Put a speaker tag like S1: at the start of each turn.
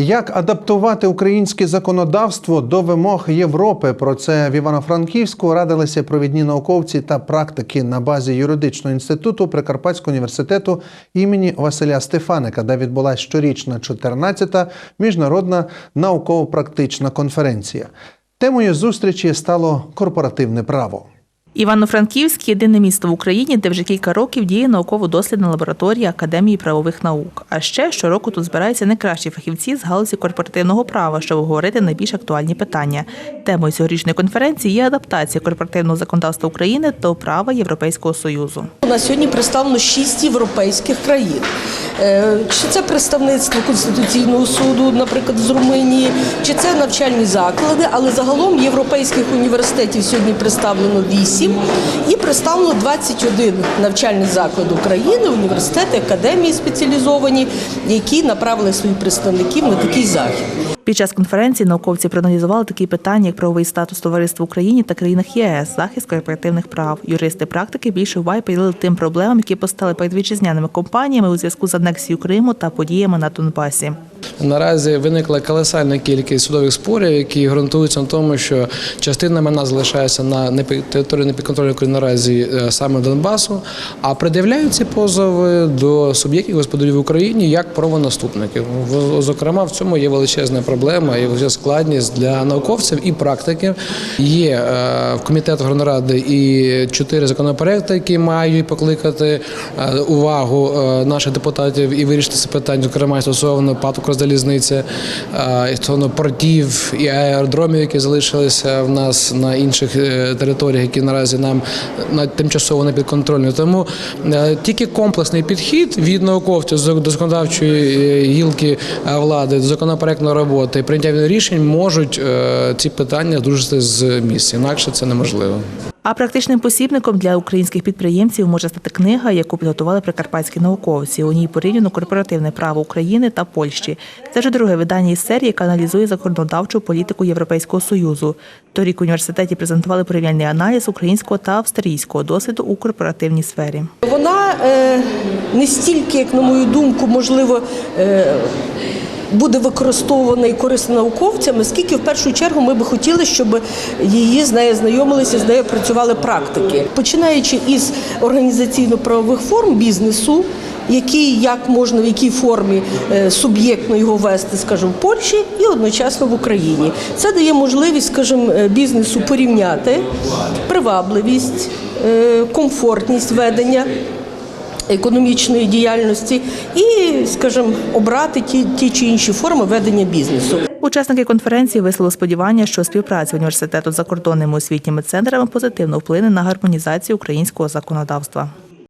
S1: Як адаптувати українське законодавство до вимог Європи? Про це в Івано-Франківську радилися провідні науковці та практики на базі юридичного інституту Прикарпатського університету імені Василя Стефаника, де відбулася щорічна 14-та міжнародна науково-практична конференція. Темою зустрічі стало корпоративне право.
S2: Івано-Франківськ єдине місто в Україні, де вже кілька років діє науково-дослідна лабораторія Академії правових наук. А ще щороку тут збираються найкращі фахівці з галузі корпоративного права, щоб обговорити найбільш актуальні питання. Темою цьогорічної конференції є адаптація корпоративного законодавства України до права Європейського союзу.
S3: У нас сьогодні представлено шість європейських країн. Е, Чи це представництво Конституційного суду, наприклад, з Румунії, чи це навчальні заклади, але загалом європейських університетів сьогодні представлено 8 і представлено 21 навчальний заклад України, університети, академії спеціалізовані, які направили своїх представників на такий захід.
S2: Під час конференції науковці проаналізували такі питання, як правовий статус товариства в Україні та країнах ЄС, захист корпоративних прав. Юристи практики більше уваги приділили тим проблемам, які постали перед вітчизняними компаніями у зв'язку з анексією Криму та подіями на Донбасі.
S4: Наразі виникла колосальна кількість судових спорів, які ґрунтуються на тому, що частина майна залишається на території непідконтрольної України наразі е, саме Донбасу, а пред'являють ці позови до суб'єктів господарів в Україні як правонаступників. Зокрема, в цьому є величезна проблема і величезна складність для науковців і практиків. Є е, в комітету Гронради і чотири законопроекти, які мають покликати е, увагу наших депутатів і вирішити це питання, зокрема стосовно ПАТ «Укрзалізниця», і стосовно портів і аеродромів, які залишилися в нас на інших е, територіях, які наразі нам на тимчасово не підконтрольні. Тому е, тільки комплексний підхід від науковців до законодавчої е, гілки влади, до законопроектної роботи прийняття рішень можуть ці питання здружити з місця. Інакше це неможливо.
S2: А практичним посібником для українських підприємців може стати книга, яку підготували прикарпатські науковці. У ній порівняно корпоративне право України та Польщі. Це вже друге видання із серії, яка аналізує законодавчу політику Європейського союзу. Торік в університеті презентували порівняльний аналіз українського та австрійського досвіду у корпоративній сфері.
S3: Вона е, не стільки, як на мою думку, можливо. Буде використована і корисна науковцями, скільки в першу чергу ми би хотіли, щоб її з нею знайомилися, з нею працювали практики, починаючи із організаційно-правових форм бізнесу, який як можна в якій формі е, суб'єктно його вести, скажімо, в Польщі і одночасно в Україні. Це дає можливість, скажімо, е, бізнесу порівняти привабливість, е, комфортність ведення економічної діяльності і, скажімо, обрати ті, ті чи інші форми ведення бізнесу.
S2: Учасники конференції висловили сподівання, що співпраця університету з закордонними освітніми центрами позитивно вплине на гармонізацію українського законодавства.